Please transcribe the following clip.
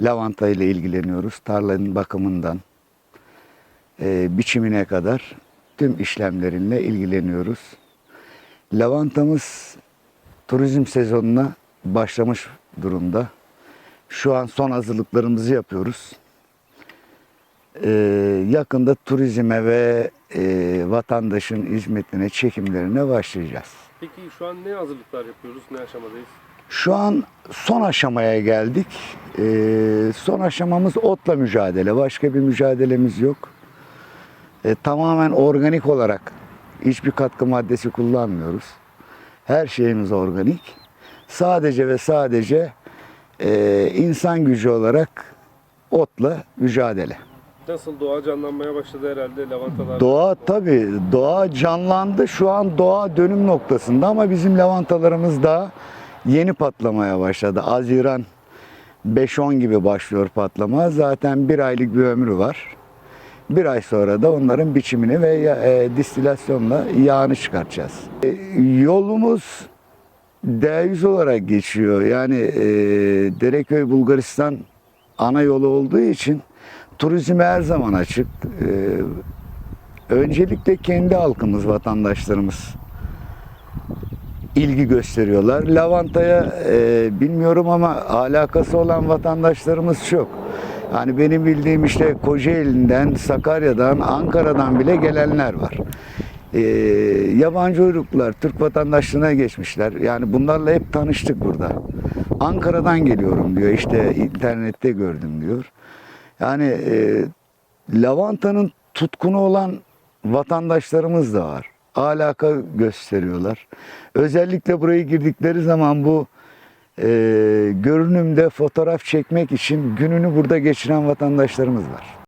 lavanta ile ilgileniyoruz. Tarlanın bakımından e, biçimine kadar tüm işlemlerinle ilgileniyoruz. Lavantamız turizm sezonuna başlamış durumda. Şu an son hazırlıklarımızı yapıyoruz. Ee, yakında turizme ve e, vatandaşın hizmetine, çekimlerine başlayacağız. Peki şu an ne hazırlıklar yapıyoruz? Ne aşamadayız? Şu an son aşamaya geldik. Ee, son aşamamız otla mücadele. Başka bir mücadelemiz yok. Ee, tamamen organik olarak hiçbir katkı maddesi kullanmıyoruz. Her şeyimiz organik. Sadece ve sadece e, insan gücü olarak otla mücadele. Nasıl doğa canlanmaya başladı herhalde lavantalar? Doğa tabii doğa canlandı. Şu an doğa dönüm noktasında ama bizim lavantalarımız daha yeni patlamaya başladı. Haziran 5-10 gibi başlıyor patlama. Zaten bir aylık bir ömrü var. Bir ay sonra da onların biçimini ve e, distilasyonla yağını çıkartacağız. E, yolumuz D100 olarak geçiyor. Yani e, Dereköy Bulgaristan ana yolu olduğu için turizme her zaman açık. E, öncelikle kendi halkımız, vatandaşlarımız ilgi gösteriyorlar. Lavantaya e, bilmiyorum ama alakası olan vatandaşlarımız çok. Hani benim bildiğim işte Kocaeli'nden, Sakarya'dan, Ankara'dan bile gelenler var. E, yabancı uyruklular Türk vatandaşlığına geçmişler. Yani bunlarla hep tanıştık burada. Ankara'dan geliyorum diyor. İşte internette gördüm diyor. Yani e, lavantanın tutkunu olan vatandaşlarımız da var. Alaka gösteriyorlar. Özellikle buraya girdikleri zaman bu e, görünümde fotoğraf çekmek için gününü burada geçiren vatandaşlarımız var.